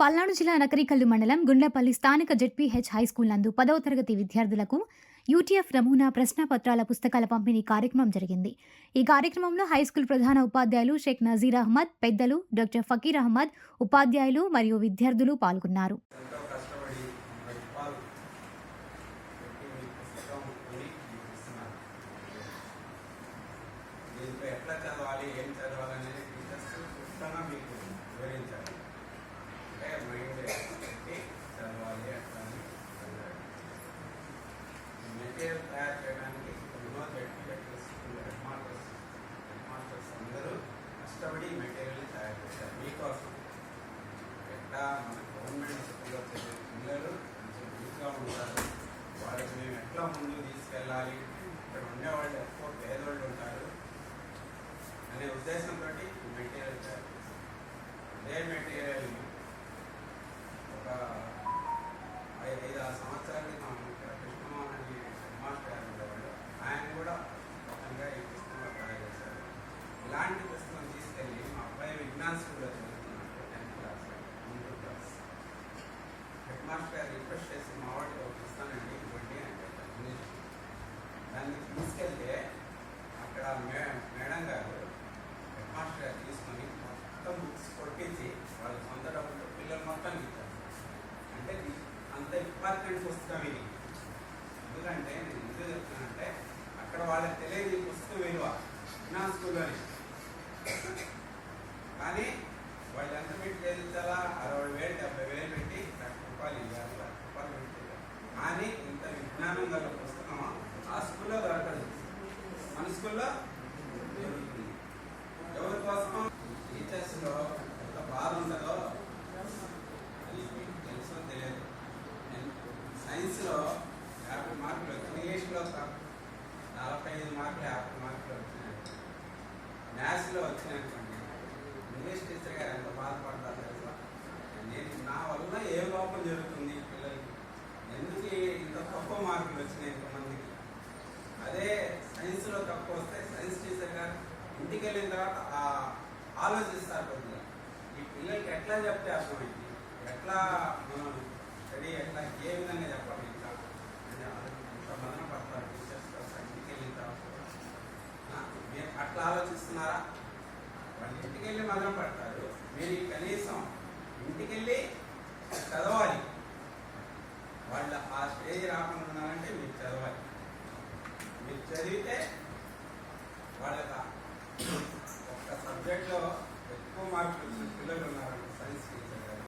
పల్నాడు జిల్లా నకరికల్లు మండలం గుండ్లపల్లి స్థానిక జెడ్పీహెచ్ హైస్కూల్ నందు పదవ తరగతి విద్యార్థులకు యూటీఎఫ్ నమూనా ప్రశ్నపత్రాల పుస్తకాల పంపిణీ కార్యక్రమం జరిగింది. ఈ కార్యక్రమంలో హైస్కూల్ ప్రధాన ఉపాధ్యాయులు షేక్ నజీర్ అహ్మద్ పెద్దలు డాక్టర్ ఫకీర్ అహ్మద్ ఉపాధ్యాయులు మరియు విద్యార్థులు పాల్గొన్నారు ఎంతో కష్టపడి రూపాయలు పెట్టి మీ పుస్తకం కొని మీకు ఇస్తున్నారు దీంట్లో ఎట్లా చదవాలి ఏం చదవాలి అనేది టీచర్స్ క్లుప్తంగా మీకు వివరించాలి అంటే మైండ్ పెట్టి చదవాలి అట్లా అని చదివారు. ఈ మెటీరియల్ తయారు చేయడానికి ఎన్నో ZP school head masters head masters అందరూ కష్టపడి ఈ మెటీరియల్ని మీకోసం ఎట్లా మన గవర్నమెంట్ స్కూల్లో చదివే పిల్లలు కొంచెం వీక్గా ఉంటారు వాళ్ళకి మేము ఎట్లా ముందు తీసుకెళ్ళాలి ఇక్కడ ఉండేవాళ్ళు ఎక్కువ పేదవాళ్ళు ఉంటారు అనే ఉద్దేశంతో మెటీరియల్ తయారు అదే మెటీరియల్ అబ్బాయి కూడా స్కూల్లో టెన్త్ క్లాస్ ముందు క్లాస్ హెడ్ మాస్టర్ రిక్వెస్ట్ చేసి మా వాడికి ఒక ఇస్తానండి ఇవ్వండి అని దాన్ని తీసుకెళ్తే అక్కడ మే మేడం గారు హెడ్ మాస్టర్ గారు తీసుకొని మొత్తం బుక్స్ కొట్టించి వాళ్ళ సొంత డబ్బులతో పిల్లలు మొత్తం ఇచ్చారు అంటే అంత ఇంపార్టెంట్ పుస్తకం ఇది. ఎందుకంటే నేను విజ్ఞానం పుస్తకం ఆ స్కూల్లో దొరకదు. మన స్కూల్లో ఎవరి కోసం టీచర్స్లో ఎంత బాధ ఉంటుందో అది తెలుసో తెలియదు. నేను సైన్స్లో యాభై మార్కులు వచ్చినాయి. ఇంగ్లీష్లో నలభై ఐదు మార్కులు యాభై మార్కులు వచ్చినాయి. మ్యాథ్స్లో వచ్చినాయి అనుకోండి ఇంగ్లీష్ టీచర్ గారు ఎంత బాధపడతారు తెలుసా నేను నా వల్ల ఏ లోపం జరుగుతుంది పిల్లలకి ఎందుకు ఈ- ఇంత తక్కువ మార్కులు వచ్చినాయి ఇంతమందికి అదే సైన్స్లో తక్కువ వస్తే సైన్స్ టీచర్ గారు ఇంటికి వెళ్ళిన తర్వాత ఆలోచిస్తారు కొద్దిగా ఈ పిల్లలకి ఎట్లా చెప్తే అర్థమైంది ఎట్లా మనం స్టడీ ఎట్లా ఏ విధంగా చెప్పాలి ఇంకా అని ఆలోచి- ఎంత మదన పడతారు టీచర్స్ ఇంటికి వెళ్ళిన తర్వాత మీరు అట్లా ఆలోచిస్తున్నారా? వాళ్ళు ఇంటికి వెళ్ళి మదన పడతారు. మీరు కనీసం ఇంటికి వెళ్ళి చదవాలి. వాళ్ళ ఆ స్టేజ్ రాకుండా ఉన్నారంటే మీరు చదవాలి. మీరు చదివితే